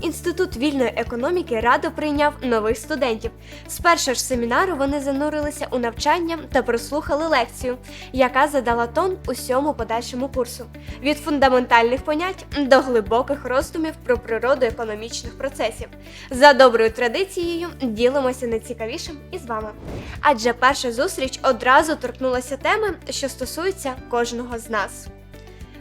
інститут вільної економіки радо прийняв нових студентів. З першого ж семінару вони занурилися у навчання та прослухали лекцію, яка задала тон усьому подальшому курсу від фундаментальних понять до глибоких роздумів про природу економічних процесів. За доброю традицією ділимося найцікавішим із вами. Адже перша зустріч одразу торкнулася теми, що стосуються кожного з нас.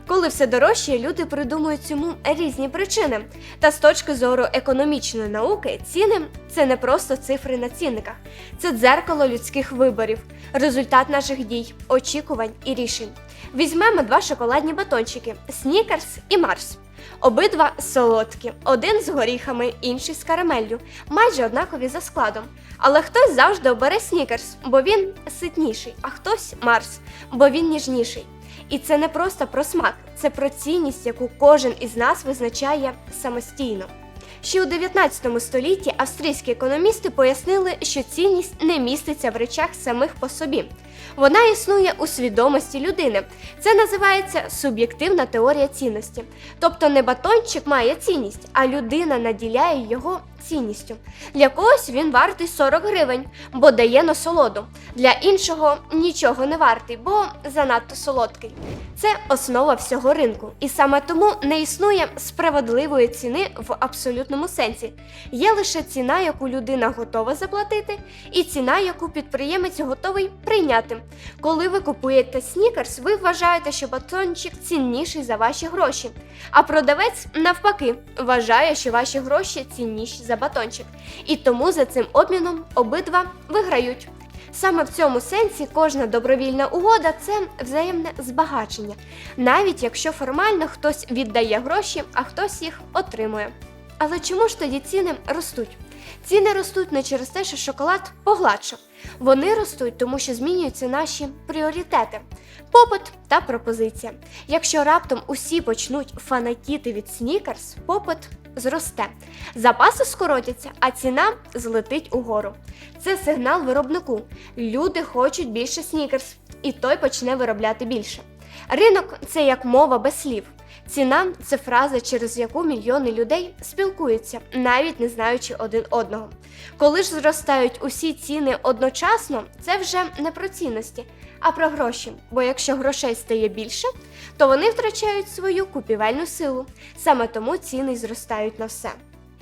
Коли все дорожче, люди придумують цьому різні причини. Та з точки зору економічної науки, ціни це не просто цифри на цінниках, це дзеркало людських виборів, результат наших дій, очікувань і рішень. Візьмемо два шоколадні батончики Снікерс і Марс. Обидва солодкі, один з горіхами, інший з карамеллю, майже однакові за складом. Але хтось завжди обере снікерс, бо він ситніший, а хтось Марс, бо він ніжніший. І це не просто про смак, це про цінність, яку кожен із нас визначає самостійно. Ще у 19 столітті австрійські економісти пояснили, що цінність не міститься в речах самих по собі. Вона існує у свідомості людини. Це називається суб'єктивна теорія цінності. Тобто не батончик має цінність, а людина наділяє його цінністю. Для когось він вартий 40 гривень, бо дає насолоду. Для іншого нічого не вартий, бо занадто солодкий. Це основа всього ринку, і саме тому не існує справедливої ціни в абсолютному сенсі. Є лише ціна, яку людина готова заплатити, і ціна, яку підприємець готовий прийняти. Коли ви купуєте снікерс, ви вважаєте, що батончик цінніший за ваші гроші. А продавець, навпаки, вважає, що ваші гроші цінніші за батончик. І тому за цим обміном обидва виграють. Саме в цьому сенсі кожна добровільна угода це взаємне збагачення, навіть якщо формально хтось віддає гроші, а хтось їх отримує. Але чому ж тоді ціни ростуть? Ціни ростуть не через те, що шоколад погладшав. Вони ростуть, тому що змінюються наші пріоритети, попит та пропозиція. Якщо раптом усі почнуть фанатіти від снікерс, попит зросте, запаси скоротяться, а ціна злетить угору. Це сигнал виробнику. Люди хочуть більше снікерс, і той почне виробляти більше. Ринок це як мова без слів. Ціна це фраза, через яку мільйони людей спілкуються, навіть не знаючи один одного. Коли ж зростають усі ціни одночасно, це вже не про цінності, а про гроші. Бо якщо грошей стає більше, то вони втрачають свою купівельну силу. Саме тому ціни зростають на все.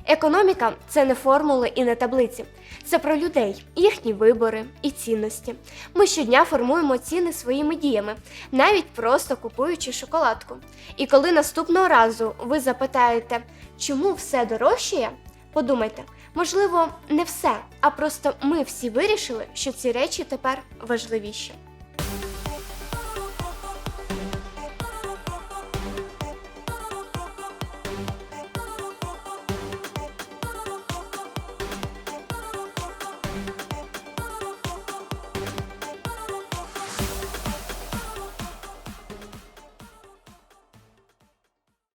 Економіка це не формули і не таблиці. Це про людей, їхні вибори і цінності. Ми щодня формуємо ціни своїми діями, навіть просто купуючи шоколадку. І коли наступного разу ви запитаєте, чому все дорожчає, подумайте, можливо, не все, а просто ми всі вирішили, що ці речі тепер важливіші.